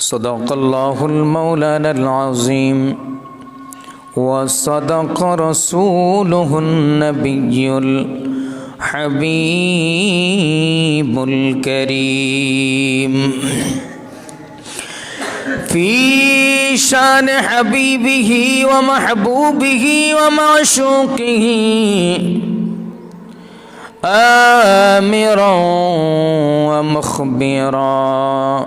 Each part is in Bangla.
صدق الله المولانا العظيم وصدق رسوله النبي الحبيب الكريم. في شان حبيبه ومحبوبه ومعشوقه آمرا ومخبرا.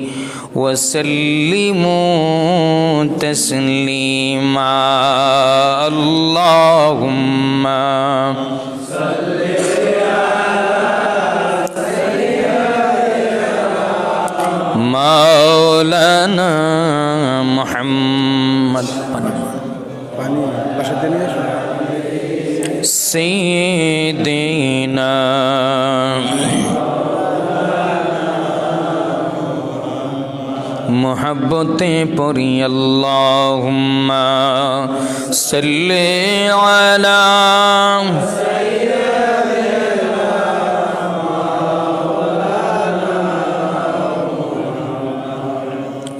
وسلموا تسليما. اللهم مولانا محمد. سيدنا محبتیں پوری اللہم صلی علی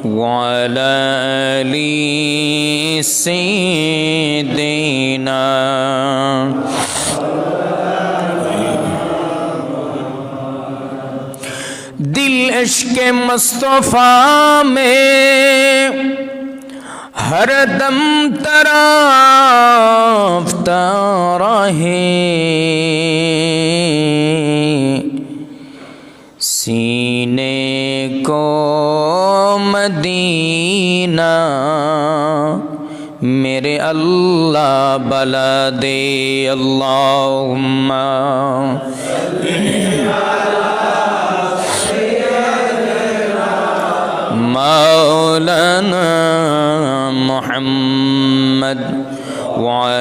وعلى آل سيدنا عشق مصطفیٰ میں ہر دم ترافتہ رہے۔ سینے کو مدینہ میرے اللہ بلا دے۔ اللہ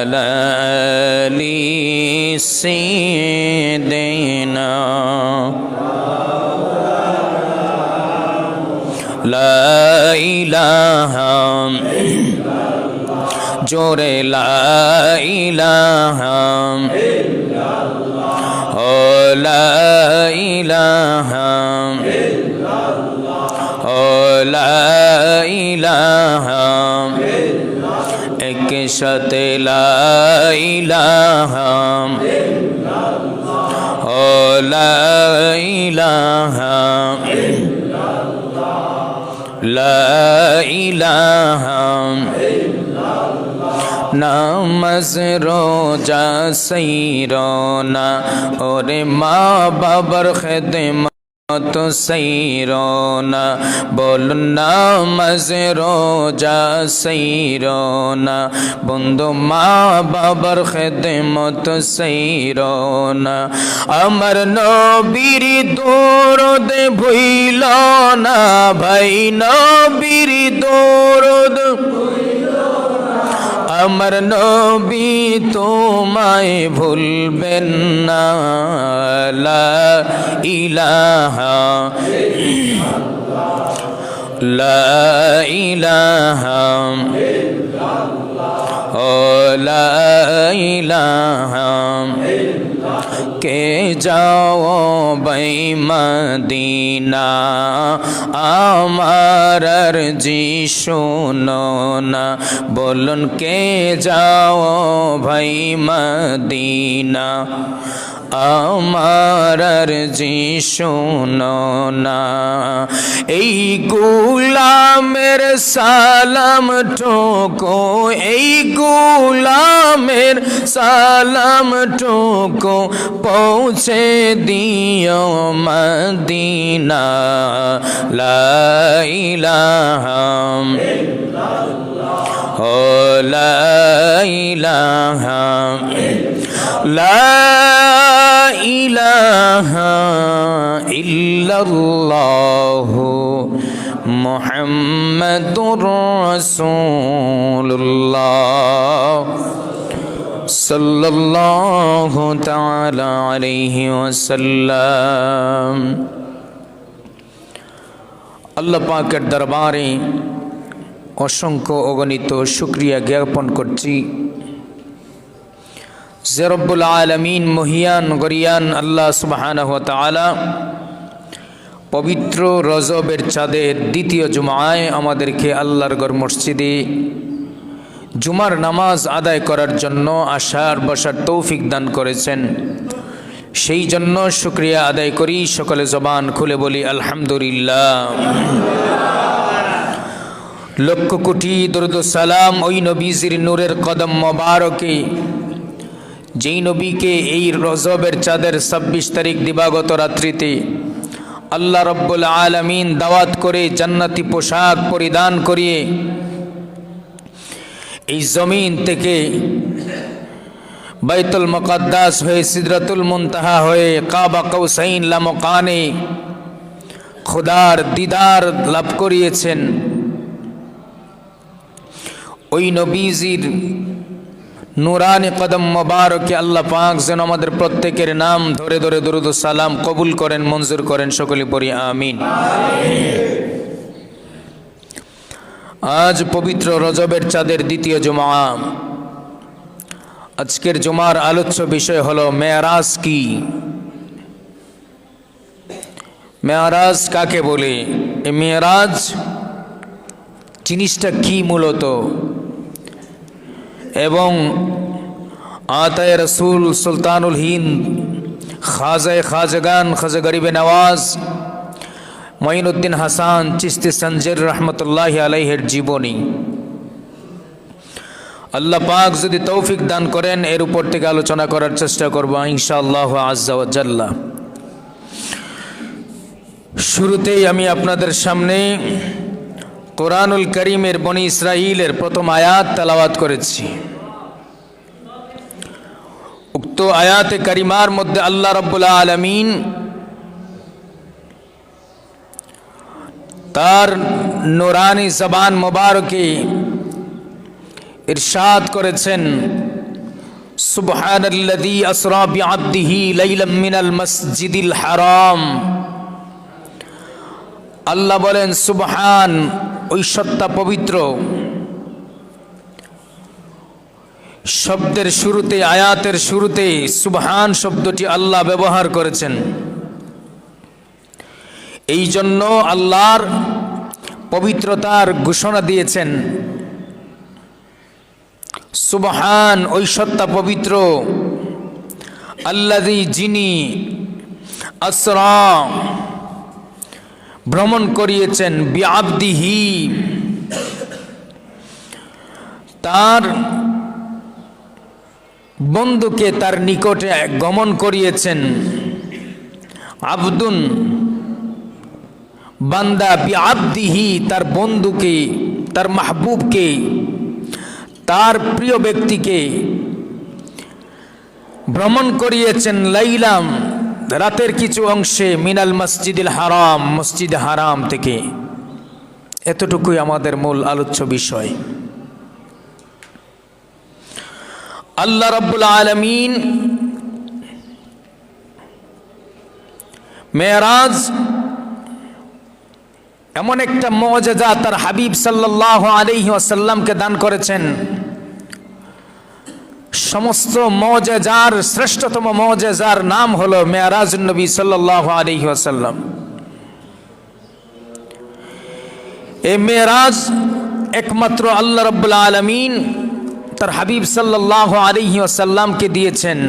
آل سيدنا لا إله جور لا إله أو لا إله ও লা ইলাহা এক সাথে লা ইলাহা ও লা ইলাহা লা ইলাহা নামাজ রোজা সৈরনা ওরে মা বাবার খেদমা তো সৈরনা বল নামাজ রোজা সৈরনা বন্ধু, মা বাবার খেদমত সৈরনা আমার নবীর দৌড়দ ভুইল না ভাই, নবীর দৌড়দ আমার নবী তোমায় ভুলবেন না লা ইলাহা লা ইলাহা ও লা ইলাহা কে যাও বৈ মদিনা আমার জি শোনো না বলুন কে যাও ভাই মদিনা আমার আরজি শোনো না। এই গুলামের সালাম ঠোকো, এই গুলামের সালাম ঠোকো, পৌঁছে দিও মদিনা। লা ইলাহা আল্লাহ পাকের দরবারে অসংখ্য অগণিত শুক্রিয়া জ্ঞাপন করছি। জেরব্বুল আলমিন মহিয়ান, গরিয়ান আল্লাহ সুবাহানহ তালা পবিত্র রজবের চাঁদের দ্বিতীয় জুমায় আমাদেরকে আল্লাহর গড় মসজিদে জুমার নামাজ আদায় করার জন্য আশার বসার তৌফিক দান করেছেন। সেই জন্য শুক্রিয়া আদায় করি, সকলে জবান খুলে বলি, আলহামদুলিল্লাহ। লক্ষ কোটি দরুদ সালাম ওই নবীজির নূরের কদম মোবারকে যেই নবীকে এই রজবের চাঁদের ছাব্বিশ তারিখ দিবাগত রাত্রিতে আল্লাহ রব্বুল আলমিন দাওয়াত করে জান্নাতি পোশাক পরিধান করিয়ে এই জমিন থেকে বাইতুল মকদ্দাস হয়ে সিদরাতুল মুনতাহা হয়ে কাবা কৌসাইন লামকানে খুদার দিদার লাভ করিয়েছেন। ওই নবীজির নুরানি কদম মোবারকে আল্লাহ পাক যেন আমাদের প্রত্যেকের নাম ধরে ধরে দরুদ সালাম কবুল করেন, মঞ্জুর করেন, সকলে পড়ি আমিন। আজ পবিত্র রজবের চাঁদের দ্বিতীয় জমা। আজকের জমার আলোচ্য বিষয় হলো মেয়ারাজ কি? মেয়ারাজ কাকে বলে? এ মেয়ারাজ জিনিসটা কি মূলত? এবং আতায় রসুল সুলতানুল হিন্দ খাজায় খাজগান, খাজা গরিবে নওয়াজ, মঈনুদ্দিন হাসান চিস্তি সঞ্জের রহমতুল্লাহ আলাইহের জীবনী। আল্লাহ পাক যদি তৌফিক দান করেন, এর উপর থেকে আলোচনা করার চেষ্টা করব ইনশাআল্লাহ আজ্জাওয়াজাল্লাহ শুরুতেই আমি আপনাদের সামনে কোরআনুল করিমের বনি ইসরাইলের প্রথম আয়াত তালাওয়াত করেছি। উক্ত আয়াতে করিমার মধ্যে আল্লাহ রব্বুল্লা আলমিন তার নোরানি জবান মোবারকে ইরশাদ করেছেন। সুবহানাল্লাযী আসরা বিআবদিহি লাইলাম মিনাল হারাম। আল্লাহ বলেন, সুবহান ওই পবিত্র। শব্দের শুরুতে, আয়াতের শুরুতে সুবহান শব্দটি আল্লাহ ব্যবহার করেছেন। এই জন্য আল্লাহর পবিত্রতার ঘোষণা দিয়েছেন। সুবহান সত্তা পবিত্র। আল্লাদি যিনি আসরা ভ্রমণ করিয়েছেন বিআবদিহি। তার বন্ধুকে তার নিকটে গমন করিয়েছেন। আবদুন বান্দা বিআবদিহি তার বন্ধুকে, তার মাহবুবকে, তার প্রিয় ব্যক্তিকে ভ্রমণ করিয়েছেন লাইলাম। রাতের কিছু অংশে মিনাল মসজিদুল হারাম, মসজিদ হারাম থেকে। এতটুকুই আমাদের মূল আলোচ্য বিষয়। আল্লাহ রব্বুল আলমিন মেয়ারাজ এমন একটা মজেজা তার হাবিব সাল্লাহ আলহি দান করেছেন। সমস্ত মজেজার, শ্রেষ্ঠতম মজেজার নাম হলো মেয়ারাজ নবী সাল্লাহ আলহি আসাল্লাম এ মেয়ারাজ একমাত্র আল্লাহ রব্বুল আলমিন তার হাবিব সাল্লাহ আলহি আসাল্লামকে দিয়েছেন।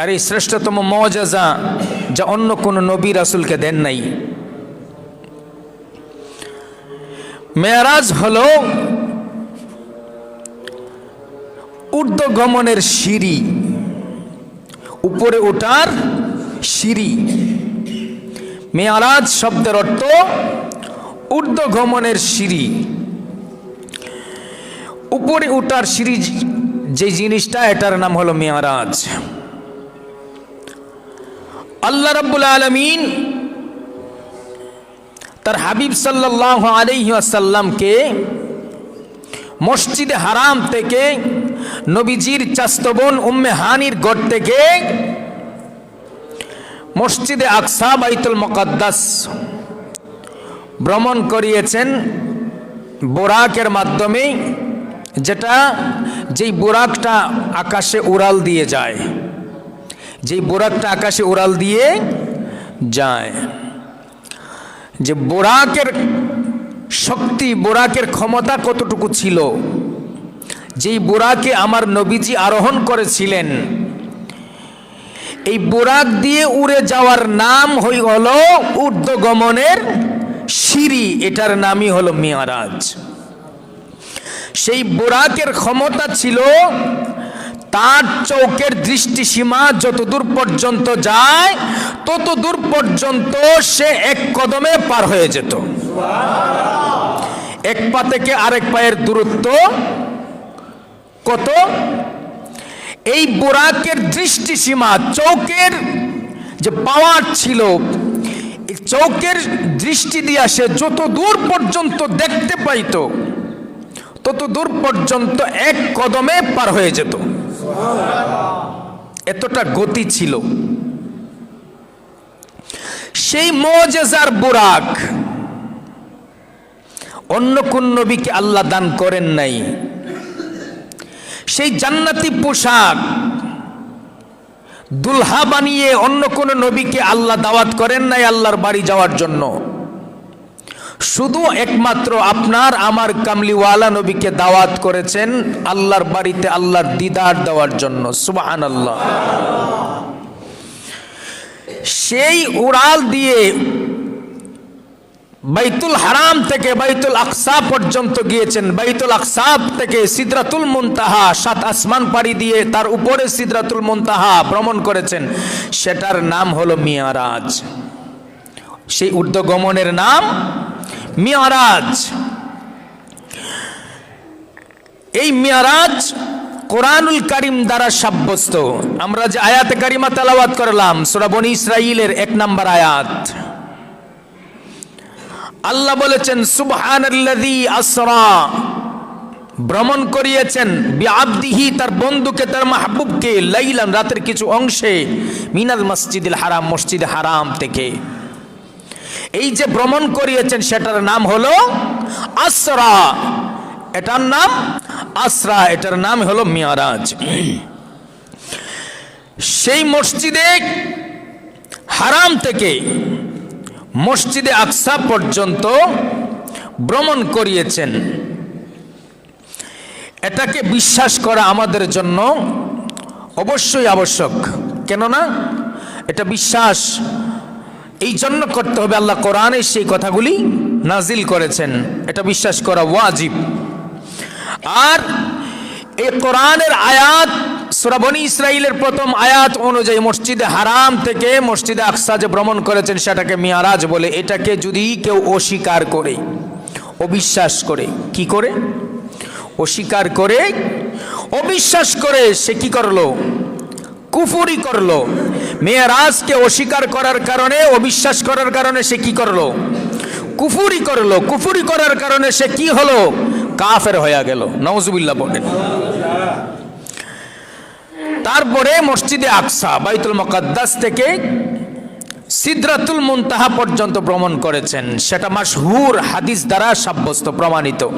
আর এই শ্রেষ্ঠতম মজাজা যা অন্য কোনো নবী রাসুলকে দেন নাই। মেয়ারাজ হল ঊর্ধ্বগমনের সিঁড়ি। উপরে ওঠার সিঁড়ি। মেয়ারাজ শব্দের অর্থ ঊর্ধ্বগমনের সিঁড়ি। উপরে ওঠার সিঁড়ি যে জিনিসটা, এটার নাম হলো মেয়ারাজ। আল্লাহ রাব্বুল আলমিন তার হাবিব সাল্লাহ আলহি আসাল্লামকে মসজিদে হারাম থেকে নবীজির চাস্তবন উম্মে হানির গড় থেকে মসজিদে আকসা বাইতুল মকদ্দাস ভ্রমণ করিয়েছেন বোরাকের মাধ্যমে, যেটা যেই বোরাকটা আকাশে উড়াল দিয়ে যায়, যেই বোরাকটা আকাশে উড়াল দিয়ে যায়। যে বোরাকের শক্তি, বোরাকের ক্ষমতা কতটুকু ছিল? যেই বোরাকে আমার নবীজি আরোহণ করেছিলেন, এই বোরাক দিয়ে উড়ে যাওয়ার নাম হই হলো ঊর্ধ্বগমনের সিঁড়ি, এটার নামই হলো মিয়ারাজ। সেই বোরাকের ক্ষমতা ছিল, তার চৌকের দৃষ্টিসীমা যত দূর পর্যন্ত যায় তত দূর পর্যন্ত সে এক কদমে পার হয়ে যেত। এক পা থেকে আরেক পায়ের দূরত্ব কত? এই বোরাকের দৃষ্টিসীমা, চৌকের যে পাওয়ার ছিল চৌকের দৃষ্টি দিয়া সে যত দূর পর্যন্ত দেখতে পাইত, তত দূর পর্যন্ত এক কদমে পার হয়ে যেত। এতটা গতি ছিল। সেই মজেজার বোরাক অন্য কোন নবীকে আল্লাহ দান করেন নাই। সেই জান্নাতি পোশাক দুলহা বানিয়ে অন্য কোন নবীকে আল্লাহ দাওয়াত করেন নাই আল্লাহর বাড়ি যাওয়ার জন্য। শুধু একমাত্র আপনার, আমার কামলিওয়ালা নবীকে দাওয়াত করেছেন আল্লাহর বাড়িতে আল্লাহর দিদার দেওয়ার জন্য। সুবাহান আল্লাহ সেই উড়াল দিয়ে বাইতুল হারাম থেকে বাইতুল আকসা পর্যন্ত গিয়েছেন। বাইতুল আকসাব থেকে সিদরাতুল মুনতাহা, সাত আসমান পাড়ি দিয়ে তার উপরে সিদরাতুল মুনতাহা ভ্রমণ করেছেন। সেটার নাম হলো মিয়ারাজ। সেই ঊর্ধ্বগমনের নাম মিয়ারাজ। এই মিয়ারাজ কোরআনুল করিম দ্বারা সাব্যস্ত। আমরা যে আয়াতে কারিমা তেলাওয়াত করলাম, সুরা বনি ইসরাইলের এক নাম্বার আয়াত। আল্লাহ বলেছেন, সুবহানাল্লাযী আসরা। ভ্রমণ করিয়েছেন, বিআবদিহি তার বন্ধুকে, তার মাহবুবকে লাইলান, রাতের কিছু অংশে মিনাল মসজিদুল হারাম, মসজিদ হারাম থেকে। এই যে ভ্রমণ করিয়েছেন, সেটার নাম হলো আসরা। এটার নাম আসরা, এটার নাম হলো মিয়ারাজ। সেই মসজিদে হারাম থেকে মসজিদে আকসা পর্যন্ত ভ্রমণ করিয়েছেন। এটাকে বিশ্বাস করা আমাদের জন্য অবশ্যই আবশ্যক। কেননা এটা বিশ্বাস, এই জন্য করতে হবে আল্লাহ কোরআনে সেই কথাগুলি নাজিল করেছেন। এটা বিশ্বাস করা ওয়াজিব। আর এই কোরআনের আয়াত সুরাবনী ইসরাইলের প্রথম আয়াত অনুযায়ী মসজিদে হারাম থেকে মসজিদে আকসা যে ভ্রমণ করেছেন সেটাকে মিয়ারাজ বলে। এটাকে যদি কেউ অস্বীকার করে, অবিশ্বাস করে, কি করে? অস্বীকার করে, অবিশ্বাস করে সে কি করল? কুফুরি করল। মেয়েরাজকে অস্বীকার করার কারণে, অবিশ্বাস করার কারণে সে কি করল? কুফুরি করল। কুফুরি করার কারণে সে কি হলো? কাফের হয়ে গেল। নওজুবিল্লাহ বলেন। তারপরে মসজিদে আকসা, বাইতুল মকাদ্দাস থেকে সিদ্রাতুল মুনতাহা পর্যন্ত ভ্রমণ করেছেন। সেটা মাসহুর হাদিস দ্বারা সাব্যস্ত, প্রমাণিত।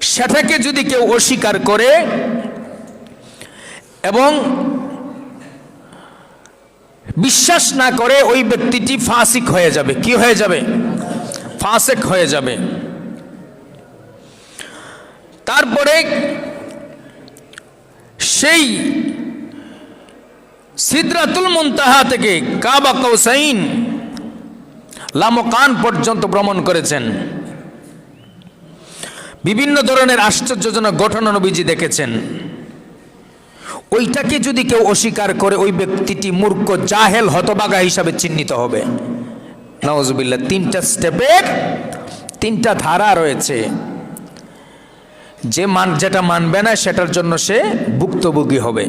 সেটাকে যদি কেউ অস্বীকার করে এবং বিশ্বাস না করে, ওই ব্যক্তিটি ফাঁসিক হয়ে যাবে। কি হয়ে যাবে? ফাসেক হয়ে যাবে। তারপরে সেই সিদ্রাতুল মুনতাহা থেকে কাবা কৌসাইন লামকান পর্যন্ত ভ্রমণ করেছেন। বিভিন্ন ধরনের আশ্চর্যজনক ঘটনা নবীজি দেখেছেন। ওইটাকে যদি কেউ অস্বীকার করে, ওই ব্যক্তিটি মূর্খ, জাহেল হতবাগা হিসাবে চিহ্নিত হবে। নওয়াজবিল্লা তিনটা স্টেপের তিনটা ধারা রয়েছে। যে মান যেটা মানবে না সেটার জন্য সে ভুক্তভোগী হবে।